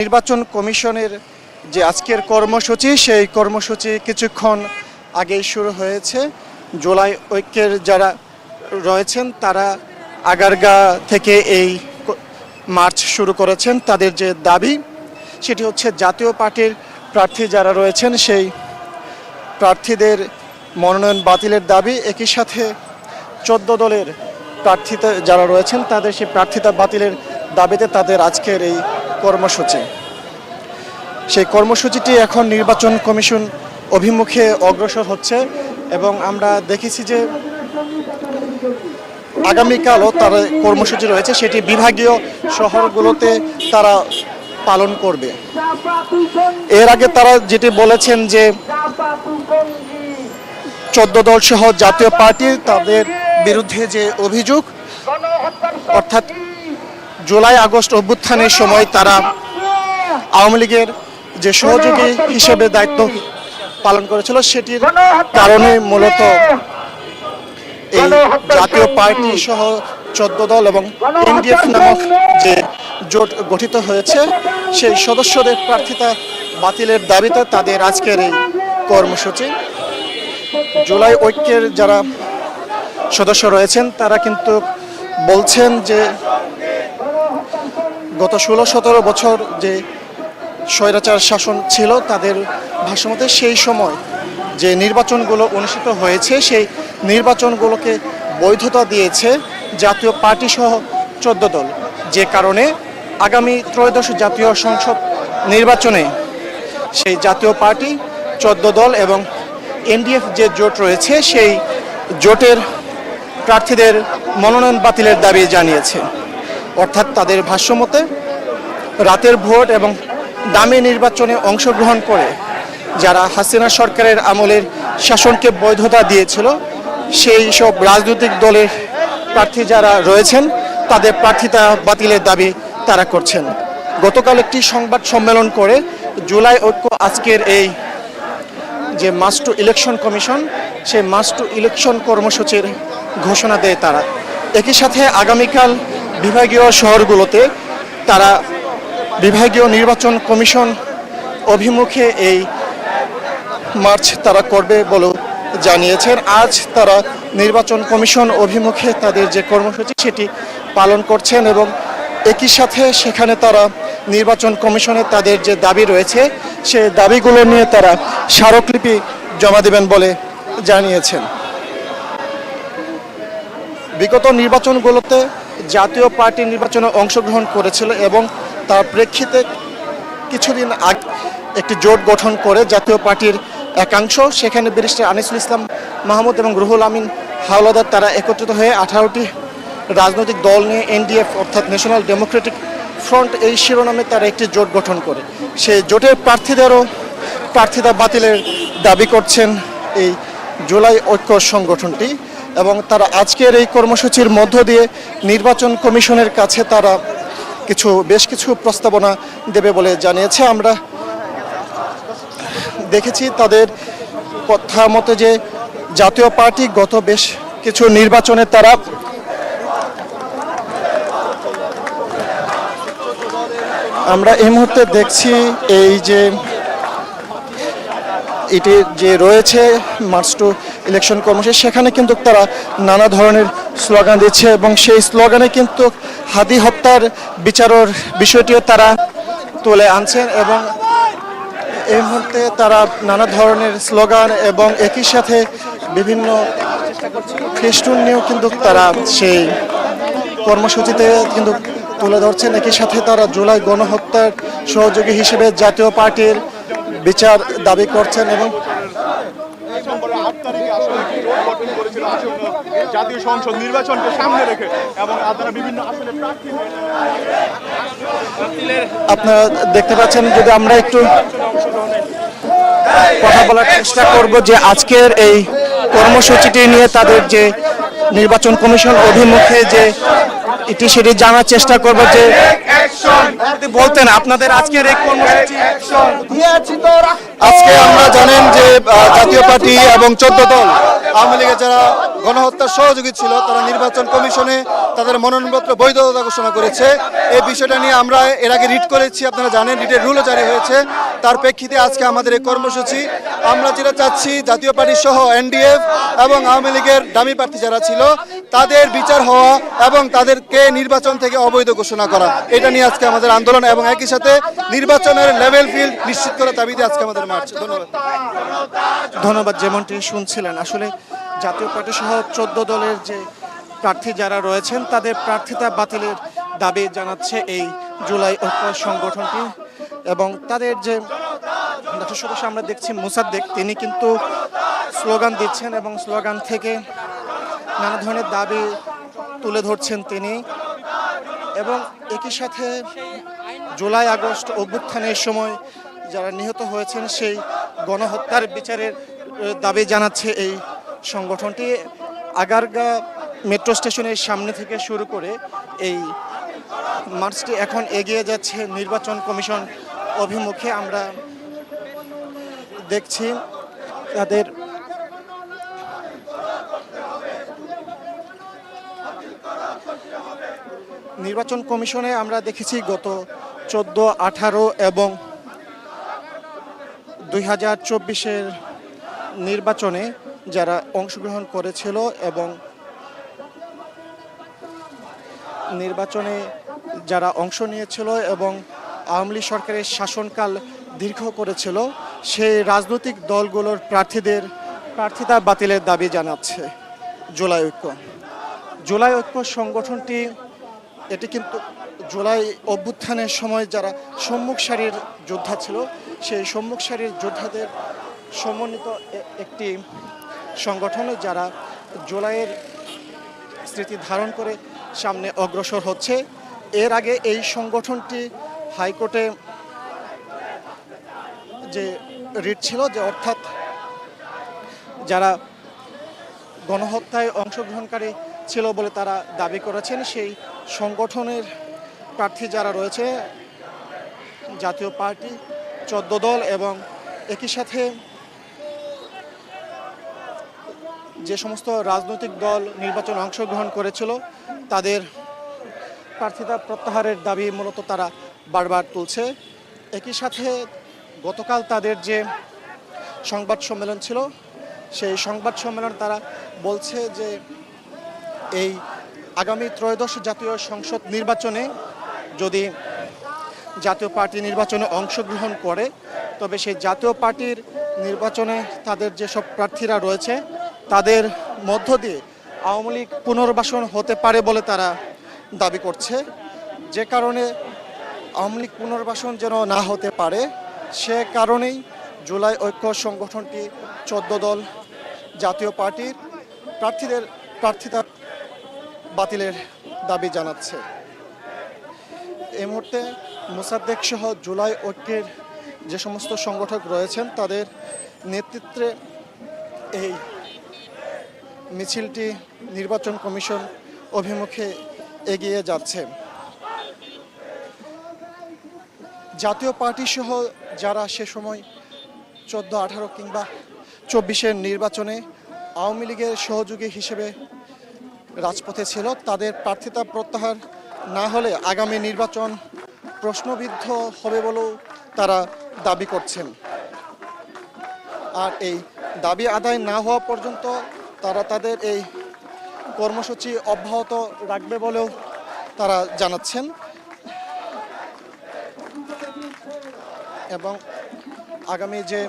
নির্বাচন কমিশনের যে আজকের কর্মসূচি, সেই কর্মসূচি কিছুক্ষণ আগেই শুরু হয়েছে। জুলাই ঐক্যের যারা রয়েছেন, তারা আগারগা থেকে এই মার্চ শুরু করেছেন। তাদের যে দাবি, সেটি হচ্ছে জাতীয় পার্টির প্রার্থী যারা রয়েছেন, সেই প্রার্থীদের মনোনয়ন বাতিলের দাবি। একই সাথে চোদ্দ দলের প্রার্থীতে যারা রয়েছেন, তাদের সেই প্রার্থিতা বাতিলের দাবিতে তাদের আজকের এই কর্মসূচি। সেই কর্মসূচিটি এখন নির্বাচন কমিশন অভিমুখে অগ্রসর হচ্ছে এবং আমরা দেখেছি যে আগামীকালও তার কর্মসূচি রয়েছে, সেটি বিভাগীয় শহরগুলোতে তারা পালন করবে। এর আগে তারা যেটি বলেছেন যে চোদ্দ দল সহ জাতীয় পার্টি তাদের বিরুদ্ধে যে অভিযোগ, অর্থাৎ জুলাই, আগস্ট অভ্যুত্থানের সময় তারা আওয়ামী লীগের যে সহযোগী হিসেবে দায়িত্ব পালন করেছিল, সেটির কারণে মূলত এই জাতীয় পার্টি সহ চোদ্দ দল এবং এনডিএফ নামক যে জোট গঠিত হয়েছে, সেই সদস্যদের প্রার্থিতা বাতিলের দাবিতে তাদের আজকের এই কর্মসূচি। জুলাই ঐক্যের যারা সদস্য রয়েছেন, তারা কিন্তু বলছেন যে গত ষোলো, সতেরো বছর যে স্বৈরাচার শাসন ছিল, তাদের ভাষ্যমতে সেই সময় যে নির্বাচনগুলো অনুষ্ঠিত হয়েছে, সেই নির্বাচনগুলোকে বৈধতা দিয়েছে জাতীয় পার্টি সহ চোদ্দ দল। যে কারণে আগামী ত্রয়োদশ জাতীয় সংসদ নির্বাচনে সেই জাতীয় পার্টি, চোদ্দ দল এবং এনডিএফ যে জোট রয়েছে, সেই জোটের প্রার্থীদের মনোনয়ন বাতিলের দাবি জানিয়েছে। অর্থাৎ তাদের ভাষ্যমতে রাতের ভোট এবং দামি নির্বাচনে অংশগ্রহণ করে যারা হাসিনা সরকারের আমলের শাসনকে বৈধতা দিয়েছিল, সেই সব রাজনৈতিক দলের প্রার্থী যারা রয়েছেন, তাদের প্রার্থিতা বাতিলের দাবি তারা করছেন। গতকাল একটি সংবাদ সম্মেলন করে জুলাই ঐক্য আজকের এই যে মাস টু ইলেকশন কমিশন, সেই মাস টু ইলেকশন কর্মসূচির ঘোষণা দেয় তারা। একই সাথে আগামীকাল বিভাগীয় শহরগুলোতে তারা বিভাগীয় নির্বাচন কমিশন অভিমুখে এই মার্চ তারা করবে বলেও জানিয়েছেন। আজ তারা নির্বাচন কমিশন অভিমুখে তাদের যে কর্মসূচি সেটি পালন করছেন এবং একই সাথে সেখানে তারা নির্বাচন কমিশনে তাদের যে দাবি রয়েছে, সেই দাবিগুলো নিয়ে তারা স্মারকলিপি জমা দেবেন বলে জানিয়েছেন। বিগত নির্বাচনগুলোতে জাতীয় পার্টি নির্বাচনে অংশগ্রহণ করেছিল এবং তার প্রেক্ষিতে কিছুদিন আগে একটি জোট গঠন করে জাতীয় পার্টির একাংশ, সেখানে ব্যারিস্টার আনিসুল ইসলাম মাহমুদ এবং রুহুল আমিন হাওলাদার তারা একত্রিত হয়ে আঠারোটি রাজনৈতিক দল নিয়ে এনডিএফ অর্থাৎ ন্যাশনাল ডেমোক্রেটিক ফ্রন্ট এই শিরোনামে তারা একটি জোট গঠন করে। সেই জোটের প্রার্থীদেরও প্রার্থিতা বাতিলের দাবি করছেন এই জুলাই ঐক্য সংগঠনটি। এবং তারা আজকের এই কর্মসূচির মধ্য দিয়ে নির্বাচন কমিশনের কাছে তারা কিছু, বেশ কিছু প্রস্তাবনা দেবে বলে জানিয়েছে। আমরা দেখেছি তাদের কথা মতে যে জাতীয় পার্টি গত বেশ কিছু নির্বাচনে তারা আমরা এই মুহূর্তে দেখছি এই যে এটি যে রয়েছে মার্চ টু ইলেকশন কর্মসূচি, সেখানে কিন্তু তারা নানা ধরনের স্লোগান দিচ্ছে এবং সেই স্লোগানে কিন্তু হাদি হত্যার বিচারের বিষয়টিও তারা তুলে আনছেন এবং এই মুহূর্তে তারা নানা ধরনের স্লোগান এবং একই সাথে বিভিন্ন ফেস্টুন নিয়েও কিন্তু তারা সেই কর্মসূচিতে কিন্তু তুলে ধরছেন। একই সাথে তারা জুলাই গণহত্যার সহযোগী হিসেবে জাতীয় পার্টির বিচার দাবি করছেন এবং ডিসেম্বরের আট তারিখে আসলে একটি জোট গঠন করেছিল আসন্ন জাতীয় সংসদ নির্বাচনকে সামনে রেখে এবং আপনারা বিভিন্ন আসলে আপনারা দেখতে পাচ্ছেন যদি আমরা একটু কথা বলার চেষ্টা করব যে আজকের এই কর্মসূচিটি নিয়ে তাদের যে নির্বাচন কমিশন অভিমুখে যে এটি সেটি জানার চেষ্টা করব যে বলতেন আপনাদের আজকের এই কর্মসূচি দিয়েছি তো রাখ- আজকে আমরা জানেন যে জাতীয় পার্টি এবং চোদ্দ দল, আওয়ামী লীগের যারা গণহত্যার সহযোগী ছিল, তারা নির্বাচন কমিশনে তাদের মনোনয়নপত্র বৈধতা ঘোষণা করেছে। এই বিষয়টা নিয়ে আমরা এর আগে রিট করেছি, আপনারা জানেন, রিটের রুলও জারি হয়েছে। তার প্রেক্ষিতে আজকে আমাদের এই কর্মসূচি। আমরা যেটা চাচ্ছি, জাতীয় পার্টি সহ এনডিএফ এবং আওয়ামী লীগের দামি প্রার্থী যারা ছিল, তাদের বিচার হওয়া এবং তাদেরকে নির্বাচন থেকে অবৈধ ঘোষণা করা। এটা নিয়ে আজকে আমাদের আন্দোলন এবং একই সাথে নির্বাচনের লেভেল ফিল্ড নিশ্চিত করার দাবিতে আজকে আমাদের মার্চ ধন্যবাদ। ধন্যবাদ যেমনটি শুনছিলেন। আসলে জাতীয় পার্টি সহ চোদ্দ দলের যে প্রার্থী যারা রয়েছেন তাদের প্রার্থিতা বাতিলের দাবি জানাচ্ছে এই জুলাই ঐক্য সংগঠনটি। এবং তাদের যে সদস্য আমরা দেখছি মুসাদ্দেক তিনি কিন্তু স্লোগান দিচ্ছেন এবং স্লোগান থেকে নানা ধরনের দাবি তুলে ধরছেন তিনি। এবং একই সাথে জুলাই আগস্ট অভ্যুত্থানের সময় যারা নিহত হয়েছেন সেই গণহত্যার বিচারের দাবি জানাচ্ছে এই সংগঠনটি। আগারগা মেট্রো স্টেশনের সামনে থেকে শুরু করে এই মার্চটি এখন এগিয়ে যাচ্ছে নির্বাচন কমিশন অভিমুখে। আমরা দেখছি তাদের নির্বাচন কমিশনে আমরা দেখেছি গত চোদ্দ, আঠারো এবং দুই হাজার চব্বিশের নির্বাচনে যারা অংশগ্রহণ করেছিল এবং নির্বাচনে যারা অংশ নিয়েছিল এবং আওয়ামী লীগ সরকারের শাসনকাল দীর্ঘ করেছিল সেই রাজনৈতিক দলগুলোর প্রার্থীদের প্রার্থিতা বাতিলের দাবি জানাচ্ছে জুলাই ঐক্য। জুলাই ঐক্য সংগঠনটি, এটি কিন্তু জুলাই অভ্যুত্থানের সময় যারা সম্মুখ সারির যোদ্ধা ছিল সেই সম্মুখ সারির যোদ্ধাদের সমন্বিত একটি সংগঠন যারা জুলাইয়ের স্মৃতি ধারণ করে সামনে অগ্রসর হচ্ছে। এর আগে এই সংগঠনটি হাইকোর্টে যে রিট ছিল যে অর্থাৎ যারা গণহত্যায় অংশগ্রহণকারী ছিল বলে তারা দাবি করেছেন, সেই সংগঠনের প্রার্থী যারা রয়েছে, জাতীয় পার্টি চোদ্দ দল এবং একই সাথে যে সমস্ত রাজনৈতিক দল নির্বাচনে অংশগ্রহণ করেছিল, তাদের প্রার্থিতা প্রত্যাহারের দাবি মূলত তারা বারবার তুলছে। একই সাথে গতকাল তাদের যে সংবাদ সম্মেলন ছিল, সেই সংবাদ সম্মেলন তারা বলছে যে এই আগামী ত্রয়োদশ জাতীয় সংসদ নির্বাচনে যদি জাতীয় পার্টি নির্বাচনে অংশগ্রহণ করে, তবে সেই জাতীয় পার্টির নির্বাচনে তাদের যেসব প্রার্থীরা রয়েছে, তাদের মধ্য দিয়ে আওয়ামী লীগ পুনর্বাসন হতে পারে বলে তারা দাবি করছে। যে কারণে আওয়ামী লীগ পুনর্বাসন যেন না হতে পারে, সে কারণেই জুলাই ঐক্য সংগঠনটি চোদ্দ দল জাতীয় পার্টির প্রার্থীদের প্রার্থিতা বাতিলের দাবি জানাচ্ছে। এই মুহূর্তে মোসাদ্দেক সহ জুলাই ঐক্যের যে সমস্ত সংগঠক রয়েছেন, তাদের নেতৃত্বে এই মিছিলটি নির্বাচন কমিশন অভিমুখে এগিয়ে যাচ্ছে। জাতীয় পার্টি সহ যারা সে সময় চোদ্দ আঠারো কিংবা চব্বিশের নির্বাচনে আওয়ামী লীগের সহযোগী হিসেবে রাজপথে ছিল, তাদের প্রার্থিতা প্রত্যাহার না হলে আগামী নির্বাচন প্রশ্নবিদ্ধ হবে বলেও তারা দাবি করছেন। আর এই দাবি আদায় না হওয়া পর্যন্ত তারা তাদের এই কর্মসূচি অব্যাহত রাখবে বলেও তারা জানাচ্ছেন। এবং আগামী যে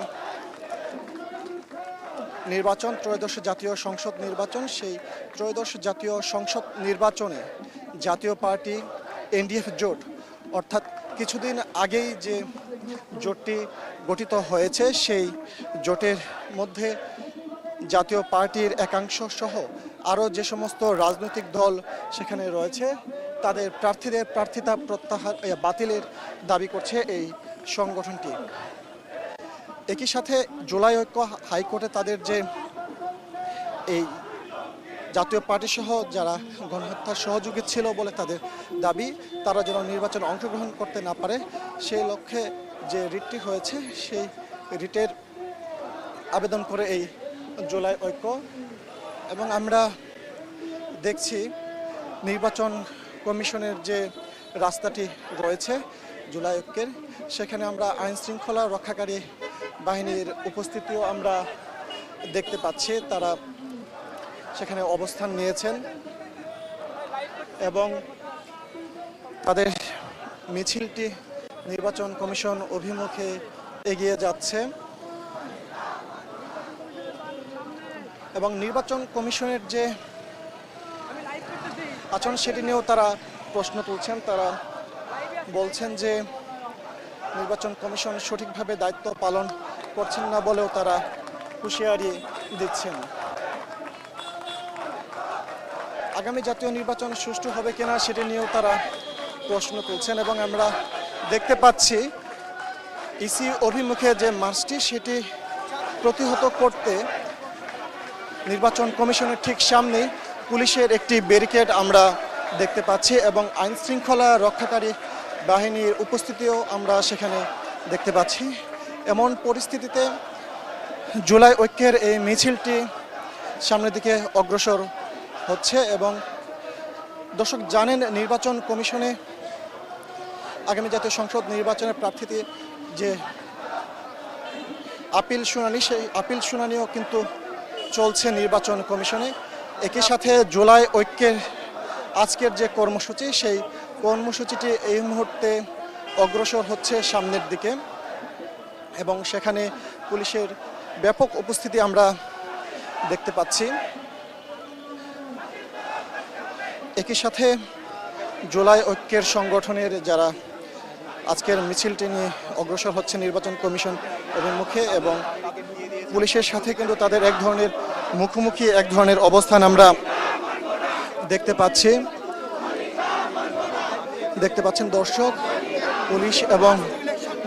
নির্বাচন, ত্রয়োদশ জাতীয় সংসদ নির্বাচন, সেই ত্রয়োদশ জাতীয় সংসদ নির্বাচনে জাতীয় পার্টি, এনডিএফ জোট অর্থাৎ কিছুদিন আগেই যে জোটটি গঠিত হয়েছে, সেই জোটের মধ্যে জাতীয় পার্টির একাংশ সহ আরও যে সমস্ত রাজনৈতিক দল সেখানে রয়েছে, তাদের প্রার্থীদের প্রার্থিতা প্রত্যাহার বাতিলের দাবি করছে এই সংগঠনটি। একই সাথে জুলাই ঐক্য হাইকোর্টে তাদের যে এই জাতীয় পার্টি সহ যারা গণহত্যার সহযোগী ছিল বলে তাদের দাবি, তারা যেন নির্বাচনে অংশগ্রহণ করতে না পারে, সেই লক্ষ্যে যে রিটটি হয়েছে, সেই রিটের আবেদন করে এই জুলাই ঐক্য। এবং আমরা দেখছি নির্বাচন কমিশনের যে রাস্তাটি রয়েছে জুলাই ঐক্যের, সেখানে আমরা আইন শৃঙ্খলা রক্ষাকারী বাহিনীর উপস্থিতিও আমরা দেখতে পাচ্ছি। তারা সেখানে অবস্থান নিয়েছেন এবং তাদের মিছিলটি নির্বাচন কমিশন অভিমুখে এগিয়ে যাচ্ছে। এবং নির্বাচন কমিশনের যে আচরণ, সেটি নিয়েও তারা প্রশ্ন তুলছেন। তারা বলছেন যে নির্বাচন কমিশন সঠিকভাবে দায়িত্ব পালন করছেন না বলেও তারা হুঁশিয়ারি দিচ্ছেন। আগামী জাতীয় নির্বাচন সুষ্ঠু হবে কিনা সেটি নিয়েও তারা প্রশ্ন তুলছেন এবং আমরা দেখতে পাচ্ছি ইসি অভিমুখে যে মার্চটি, সেটি প্রতিহত করতে নির্বাচন কমিশনের ঠিক সামনেই পুলিশের একটি ব্যারিকেড আমরা দেখতে পাচ্ছি এবং আইন শৃঙ্খলা রক্ষাকারী বাহিনীর উপস্থিতিও আমরা সেখানে দেখতে পাচ্ছি। এমন পরিস্থিতিতে জুলাই ঐক্যের এই মিছিলটি সামনের দিকে অগ্রসর হচ্ছে এবং দর্শক জানেন নির্বাচন কমিশনে আগামী জাতীয় সংসদ নির্বাচনের প্রার্থীতে যে আপিল শুনানি, সেই আপিল শুনানিও কিন্তু চলছে নির্বাচন কমিশনে। একই সাথে জুলাই ঐক্যের আজকের যে কর্মসূচি, সেই কর্মসূচিটি এই মুহূর্তে অগ্রসর হচ্ছে সামনের দিকে এবং সেখানে পুলিশের ব্যাপক উপস্থিতি আমরা দেখতে পাচ্ছি। একই সাথে জুলাই ঐক্যের সংগঠনের যারা আজকের মিছিলটি নিয়ে অগ্রসর হচ্ছে নির্বাচন কমিশন অভিমুখে এবং পুলিশের সাথে কিন্তু তাদের এক ধরনের মুখোমুখি, এক ধরনের অবস্থান আমরা দেখতে পাচ্ছি। দেখতে পাচ্ছেন দর্শক, পুলিশ এবং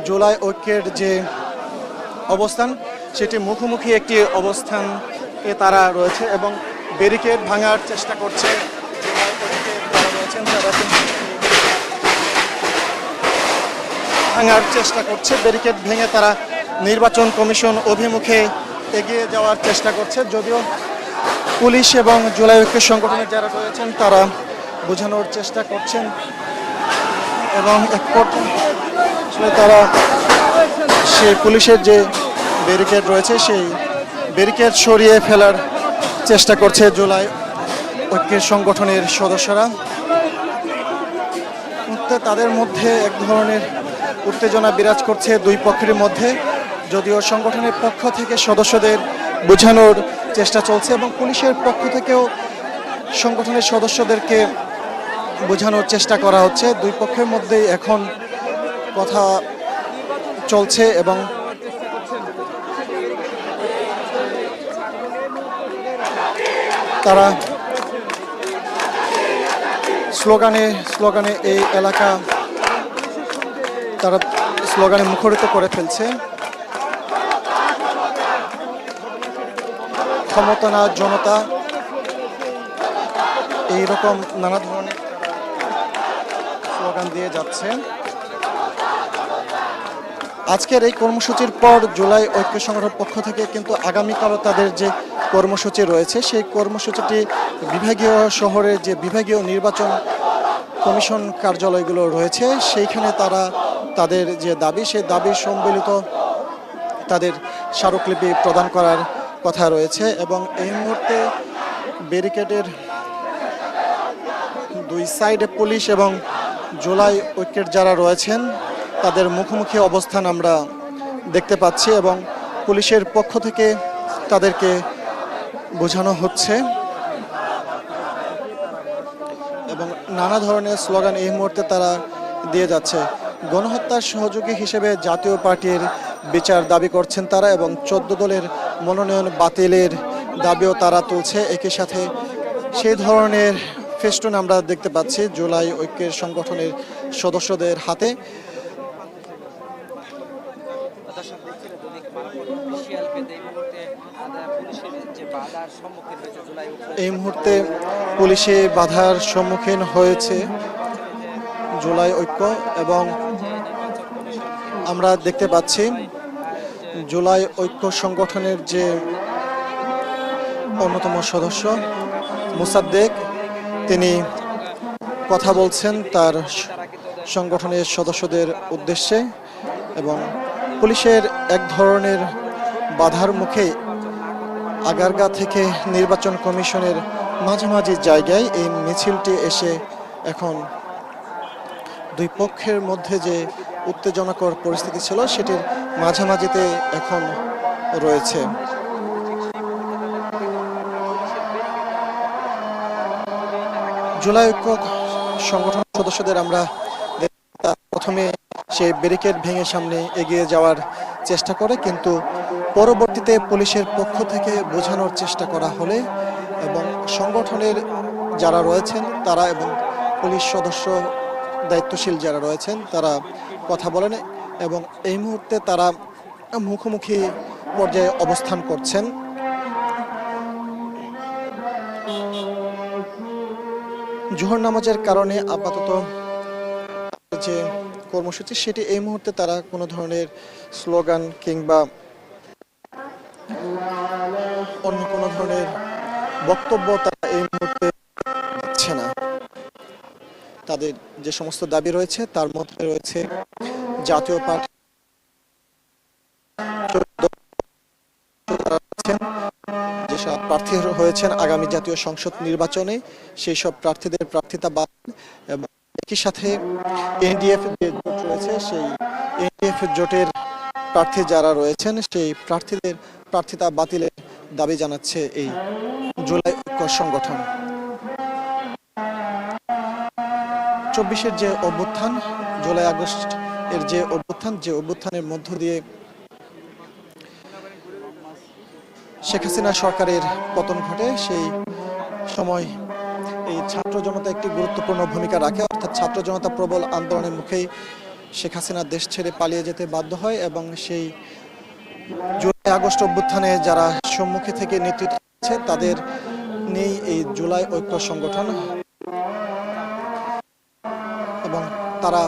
জুলাই ঐক্যের যে অবস্থান, সেটি মুখোমুখি একটি অবস্থান এ তারা রয়েছে এবং ব্যারিকেড ভাঙার চেষ্টা করছে। তারা ভাঙার চেষ্টা করছে, ব্যারিকেড ভেঙে তারা নির্বাচন কমিশন অভিমুখে এগিয়ে যাওয়ার চেষ্টা করছে। যদিও পুলিশ এবং জুলাই ঐক্য সংগঠনের যারা রয়েছেন, তারা বোঝানোর চেষ্টা করছেন এবং এক তারা সেই পুলিশের যে ব্যারিকেড রয়েছে, সেই ব্যারিকেড সরিয়ে ফেলার চেষ্টা করছে জুলাই ঐক্যের সংগঠনের সদস্যরা। মুহূর্তে তাদের মধ্যে এক ধরনের উত্তেজনা বিরাজ করছে দুই পক্ষের মধ্যে, যদিও সংগঠনের পক্ষ থেকে সদস্যদের বোঝানোর চেষ্টা চলছে এবং পুলিশের পক্ষ থেকেও সংগঠনের সদস্যদেরকে বোঝানোর চেষ্টা করা হচ্ছে। দুই পক্ষের মধ্যেই এখন কথা চলছে এবং তারা স্লোগানে স্লোগানে এই এলাকা তারা স্লোগানে মুখরিত করে ফেলছে। ক্ষমতা না, জনতা, এইরকম নানা ধরনের স্লোগান দিয়ে যাচ্ছে। আজকের এই কর্মসূচির পর জুলাই ঐক্য সংগ্রহের পক্ষ থেকে কিন্তু আগামীকালও তাদের যে কর্মসূচি রয়েছে, সেই কর্মসূচিটি বিভাগীয় শহরের যে বিভাগীয় নির্বাচন কমিশন কার্যালয়গুলো রয়েছে, সেইখানে তারা তাদের যে দাবি, সেই দাবি সম্মিলিত তাদের স্মারকলিপি প্রদান করার কথা রয়েছে এবং এই মুহূর্তে ব্যারিকেডের দুই সাইডে পুলিশ এবং জুলাই ঐক্যের যারা রয়েছেন, তাদের মুখোমুখি অবস্থান আমরা দেখতে পাচ্ছি এবং পুলিশের পক্ষ থেকে তাদেরকে বোঝানো হচ্ছে। এবং নানা ধরনের স্লোগান এই মুহূর্তে তারা দিয়ে যাচ্ছে। গণহত্যার সহযোগী হিসেবে জাতীয় পার্টির বিচার দাবি করছেন তারা এবং চোদ্দ দলের মনোনয়ন বাতিলের দাবিও তারা তুলছে। একই সাথে সেই ধরনের ফেস্টুন আমরা দেখতে পাচ্ছি, জুলাই ঐক্যের সংগঠনের সদস্যদের হাতে দর্শক দেখছিলেন দৈনিক মানববন্ধন অফিসিয়াল পেতে এই মুহূর্তে আদা পুলিশের যে বাধার সম্মুখীন হয়েছে জুলাই ঐক্য এই মুহূর্তে পুলিশে বাধার সম্মুখীন হয়েছে জুলাই ঐক্য এবং আমরা দেখতে পাচ্ছি জুলাই ঐক্য সংগঠনের যে অন্যতম সদস্য মুসাদ্দেক, তিনি কথা বলছেন তার সংগঠনের সদস্যদের উদ্দেশ্যে এবং পুলিশের এক ধরনের বাধার মুখে আগারগা থেকে নির্বাচন কমিশনের মাঝামাঝি জায়গায় এই মিছিলটি এসে এখন দুই পক্ষের মধ্যে যে উত্তেজনাকর পরিস্থিতি ছিল, সেটির মাঝামাঝিতে এখন রয়েছে। জুলাই ঐক্য সংগঠন সদস্যদের আমরা প্রথমে সেই ব্যারিকেড ভেঙে সামনে এগিয়ে যাওয়ার চেষ্টা করে, কিন্তু পরবর্তীতে পুলিশের পক্ষ থেকে বোঝানোর চেষ্টা করা হলে এবং সংগঠনের যারা রয়েছেন তারা এবং পুলিশ সদস্য, দায়িত্বশীল যারা রয়েছেন তারা কথা বলেন এবং এই মুহূর্তে তারা মুখোমুখি পর্যায়ে অবস্থান করছেন। জোহর নামাজের কারণে আপাতত যে কর্মসূচি, সেটি এই মুহূর্তে তারা কোনো ধরনের স্লোগান কিংবা অন্য কোনো ধরনের বক্তব্য তারা এই মুহূর্তে দিচ্ছে না। তাদের যে সমস্ত দাবি রয়েছে, তার মধ্যে রয়েছে জাতীয় পার্টি যেসব প্রার্থী হয়েছেন আগামী জাতীয় সংসদ নির্বাচনে, সেই সব প্রার্থীদের প্রার্থিতা বাদ এবং একই সাথে এনডিএফ যে জোট রয়েছে, সেই এনডিএফ জোটের প্রার্থী যারা রয়েছেন, সেই প্রার্থীদের প্রার্থিতা বাতিলের দাবি জানাচ্ছে এই জুলাই ঐক্য সংগঠন। চব্বিশের যে অভ্যুত্থান, জুলাই আগস্ট এর যে অভ্যুত্থান, যে অভ্যুত্থানের মধ্য দিয়ে শেখ হাসিনা সরকারের পতন ঘটে, সেই সময় এই ছাত্র জনতা একটি গুরুত্বপূর্ণ ভূমিকা রাখে। অর্থাৎ ছাত্র জনতা প্রবল আন্দোলনের মুখেই শেখ হাসিনা দেশ ছেড়ে পালিয়ে যেতে বাধ্য হয় এবং সেই জুলাই আগস্ট অভ্যুত্থানে যারা সম্মুখে থেকে নেতৃত্ব দিচ্ছে, তাদের নেই এই জুলাই ঐক্য সংগঠন। এবং তারা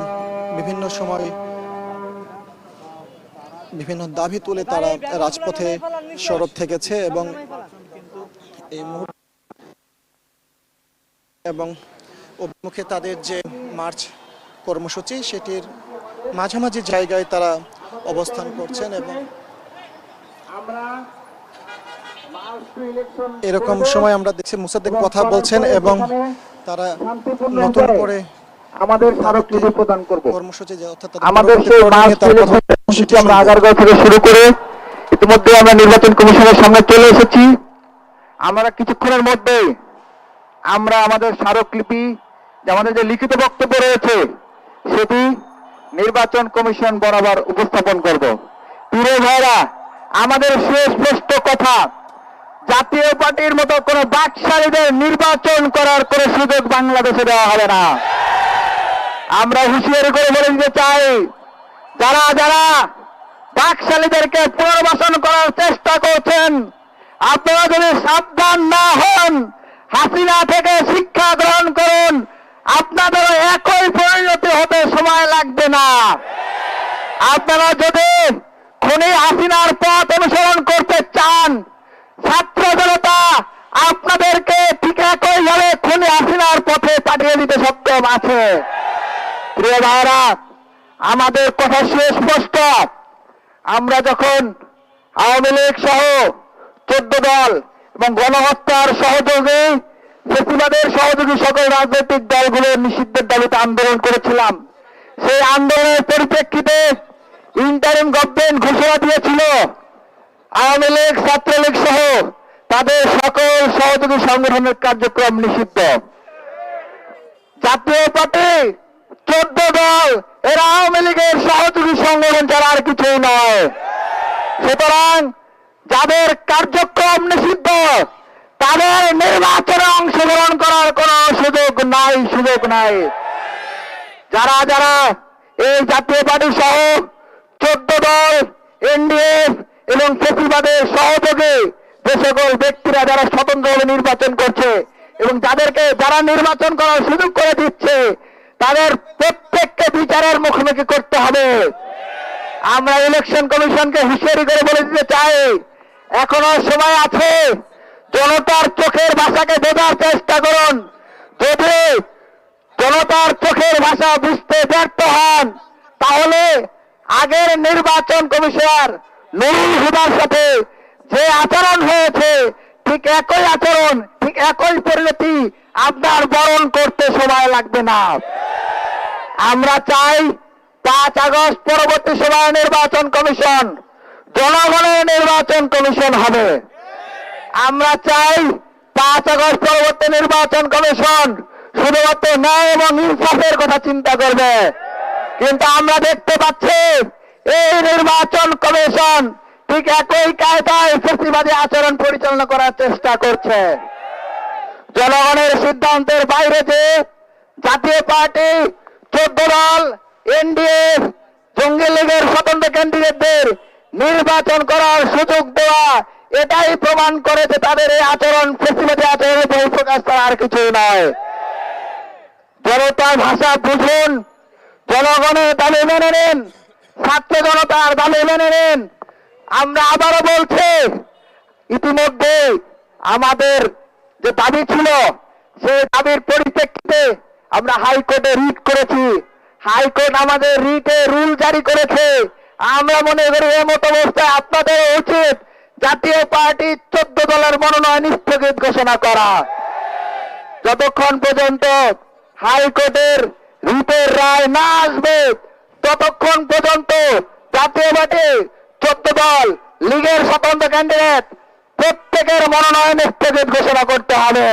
বিভিন্ন সময় বিভিন্ন দাবি তুলে তারা রাজপথে সরব থেকেছে এবং এই মুহূর্তে এবং অভিমুখে তাদের যে মার্চ কর্মসূচি সেটির মাঝামাঝি জায়গায় তারা অবস্থান করছেন এবং এরকম সময় আমরা দেখছি মুসাদ্দেক কথা বলছেন এবং তারা নতুন করে আমাদের স্মারকলিপি প্রদান করব। কর্মসূচি আমাদের সেই কর্মসূচি আমরা আগারগাঁও থেকে শুরু করে ইতিমধ্যে আমরা নির্বাচন কমিশনের সামনে চলে এসেছি। আমরা কিছুক্ষণের মধ্যে আমরা আমাদের স্মারকলিপি আমাদের যে লিখিত বক্তব্য রয়েছে, সেটি নির্বাচন কমিশন বরাবর উপস্থাপন করব। প্রিয় ভাইরা আমাদের সুস্পষ্ট কথা, জাতীয় পার্টির মতো কোন বাকশালীদের নির্বাচন করার কোন সুযোগ বাংলাদেশে দেওয়া হবে না। আমরা হুঁশিয়ারি করে বলে দিতে চাই, যারা যারা বাকশালীদেরকে পুনর্বাসন করার চেষ্টা করছেন, আপনারা যদি সাবধান না হন হাসিনা থেকে শিক্ষা গ্রহণ করুন। আপনাদের একই পরিণতি হতে সময় লাগবে না। আপনারা যদি খুনি হাসিনার পথ অনুসরণ করতে চান, ছাত্র জনতা আপনাদেরকে ঠিক একইভাবে খুনি হাসিনার পথে পাঠিয়ে দিতে সক্ষম আছে। প্রিয় ভাইরা আমাদের কথা সুস্পষ্ট আমরা যখন আওয়ামী লীগ সহ চোদ্দ দল এবং গণহত্যার সহযোগী, ফেসিবাদের সহযোগী সকল রাজনৈতিক দলগুলো নিষিদ্ধের দাবিতে আন্দোলন করেছিলাম। সেই আন্দোলনের পরিপ্রেক্ষিতে ইন্টারিম গভর্নমেন্ট ঘোষণা দিয়েছিল, আওয়ামী লীগ, ছাত্রলীগ সহ তাদের সকল সহযোগী সংগঠনের কার্যক্রম নিষিদ্ধ। জাতীয় পার্টি, চোদ্দ দল, এরা আওয়ামী লীগের সহযোগী সংগঠন ছাড়া আর কিছুই নয়। সুতরাং যাদের কার্যক্রম নিষিদ্ধ, তাদের নির্বাচনে অংশগ্রহণ করার কোন সুযোগ নাই সুযোগ নাই। যারা যারা এই জাতীয় পার্টি সহ চোদ্দ দল, এনডিএফ এবং ফেসিবাদের সহযোগী যে সকল ব্যক্তিরা যারা স্বতন্ত্রভাবে নির্বাচন করছে এবং যাদেরকে যারা নির্বাচন করার সুযোগ করে দিচ্ছে, তাদের প্রত্যেককে বিচারের মুখোমুখি করতে হবে। আমরা ইলেকশন কমিশনকে হুঁশিয়ারি করে বলে দিতে চাই এখনও সময় আছে। জনতার চোখের ভাষাকে বোঝার চেষ্টা করুন। যদি জনতার চোখের ভাষা বুঝতে ব্যর্থ হন, তাহলে আগের নির্বাচন কমিশনার নুরুল হুদার সাথে যে আচরণ হয়েছে, ঠিক একই আচরণ, ঠিক একই পরিণতি আপনার বরণ করতে সময় লাগবে না। আমরা চাই পাঁচ আগস্ট পরবর্তী সময় নির্বাচন কমিশন জনগণের নির্বাচন কমিশন হবে। আমরা চাই পাঁচ আগস্ট পরবর্তী নির্বাচন কমিশন শুধুমাত্র ন্যায় এবং ইনসাফের কথা চিন্তা করবে। কিন্তু আমরা দেখতে পাচ্ছি এই নির্বাচন কমিশন ঠিক একই কায়দায় ফেসিবাদী আচরণ পরিচালনা করার চেষ্টা করছে। জনগণের সিদ্ধান্তের বাইরে যে জাতীয় পার্টি, চোদ্দ দল, এনডিএ, জঙ্গি লীগের স্বতন্ত্র ক্যান্ডিডেটদের নির্বাচন করার সুযোগ দেওয়া, এটাই প্রমাণ করে যে তাদের এই আচরণ ফেসিলিটি আচরণের বহিঃপ্রকাশ ছাড়া আর কিছুই নয়। জনতার ভাষা বুঝুন, জনগণের দাবি মেনে নেন, ছাত্র জনতার দাবি মেনে নেন। আমরা আবারও বলছি, ইতিমধ্যে আমাদের যে দাবি ছিল, সেই দাবির পরিপ্রেক্ষিতে আমরা হাইকোর্টে রিট করেছি। হাইকোর্ট আমাদের রিটে রুল জারি করেছে। আমরা মনে করি এমত অবস্থায় আপনাদের উচিত। জাতীয় পার্টি চোদ্দ দলের মনোনয়ন স্থগিত ঘোষণা করা। যতক্ষণ পর্যন্ত হাইকোর্টের রিটের রায় না আসবে, ততক্ষণ পর্যন্ত জাতীয় পার্টি চোদ্দ দল, লীগের স্বতন্ত্র ক্যান্ডিডেট প্রত্যেকের মনোনয়ন স্থগিত ঘোষণা করতে হবে।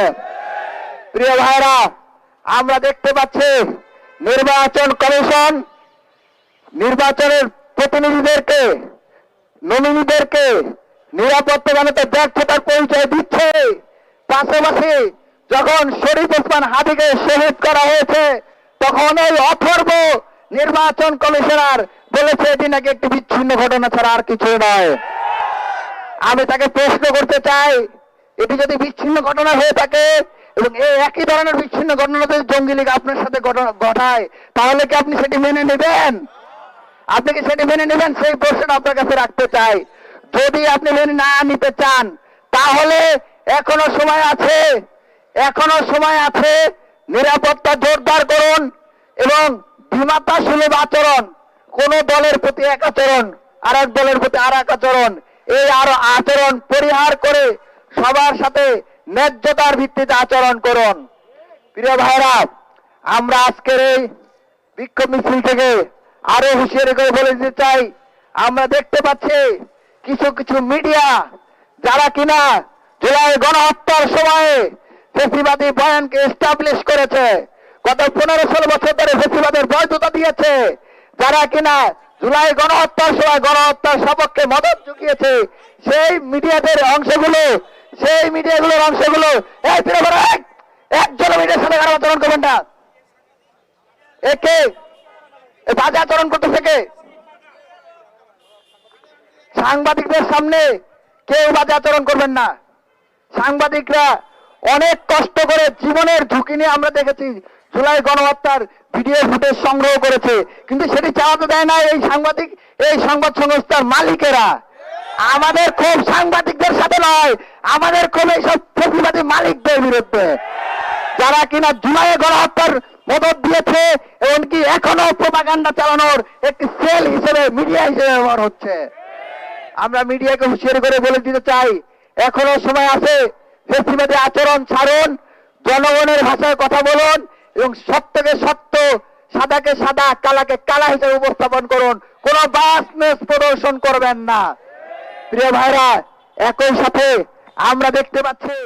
প্রিয় ভাইরা আমরা দেখতে পাচ্ছি নির্বাচন কমিশন নির্বাচনের প্রতিনিধিদেরকে, নমিনিদেরকে নিরাপত্তা জানাতে ব্যর্থতার পরিচয় দিচ্ছে। পাশাপাশি যখন শরীফ ওসমান হাদিকে শহীদ করা হয়েছে, তখন এই অথর্ব নির্বাচন কমিশনার বলেছে, এটি নাকি একটি বিচ্ছিন্ন ঘটনা ছাড়া আর কিছু নয়। আমি তাকে প্রশ্ন করতে চাই, এটি যদি বিচ্ছিন্ন ঘটনা হয়ে থাকে এবং এই একই ধরনের বিচ্ছিন্ন ঘটনা যদি জঙ্গি লীগ আপনার সাথে ঘটনা- ঘটায় তাহলে কি আপনি সেটি মেনে নেবেন? আপনি কি সেটি মেনে নেবেন? সেই প্রশ্নটা আপনার কাছে রাখতে চাই। যদি আপনি মেনে না নিতে চান, তাহলে এখনও সময় আছে, এখনও সময় আছে নিরাপত্তা জোরদার করুন এবং বিমাতা সুলভ আচরণ, কোন দলের প্রতি এক আচরণ আর এক দলের প্রতি আর এক আচরণ, এই আরও আচরণ পরিহার করে সবার সাথে ন্যায্যতার ভিত্তিতে আচরণ করুন। প্রিয় ভাইরা আমরা আজকের এই বিক্ষোভ মিছিল থেকে আরও হুঁশিয়ারি করে বলে দিতে চাই, আমরা দেখতে পাচ্ছি কিছু কিছু মিডিয়া যারা কিনা জুলাই গণহত্যার সময়ে ফেসিবাদী বয়ানকে এস্টাবলিশ করেছে। গত পনেরো ষোলো বছর ধরে ফেসিবাদের বৈধতা দিয়েছে। যারা কিনা জুলাই গণহত্যার সময় গণহত্যার সপক্ষে মদত চুকিয়েছে সেই মিডিয়াদের অংশগুলো, সেই মিডিয়াগুলোর অংশগুলো একজন মিডিয়ার সাথে আচরণ করবেন না? একে বাজে আচরণ করতে থেকে। সাংবাদিকদের সামনে কেউ বাজে আচরণ করবেন না। সাংবাদিকরা অনেক কষ্ট করে জীবনের ঝুঁকি নিয়ে আমরা দেখেছি, জুলাই গণহত্যার ভিডিও ফুটেজ সংগ্রহ করেছে। কিন্তু সেটি চালাতে দেয় না এই সাংবাদিক, এই সংবাদ সংস্থার মালিকেরা। আমাদের ক্ষোভ সাংবাদিকদের সাথে নয়, আমাদের ক্ষোভ এইসব প্রতিবাদী মালিকদের বিরুদ্ধে। যারা কিনা জুলাই গণহত্যার মদত দিয়েছে, এমনকি এখনও প্রপাগান্ডা চালানোর একটি সেল হিসেবে মিডিয়া হিসেবে ব্যবহার হচ্ছে। আমরা মিডিয়াকে হুঁশিয়ারি করে বলে দিতে চাই, এখনও সময় আছে, ফেসিবাদী আচরণ ছাড়ুন, জনগণের ভাষায় কথা বলুন, এবং সত্যকে সত্য, সাদাকে সাদা, কালাকে কালা হিসেবে উপস্থাপন করুন। কোন বাসনেস প্রদর্শন করবেন না। প্রিয় ভাইরা, একই সাথে আমরা দেখতে পাচ্ছি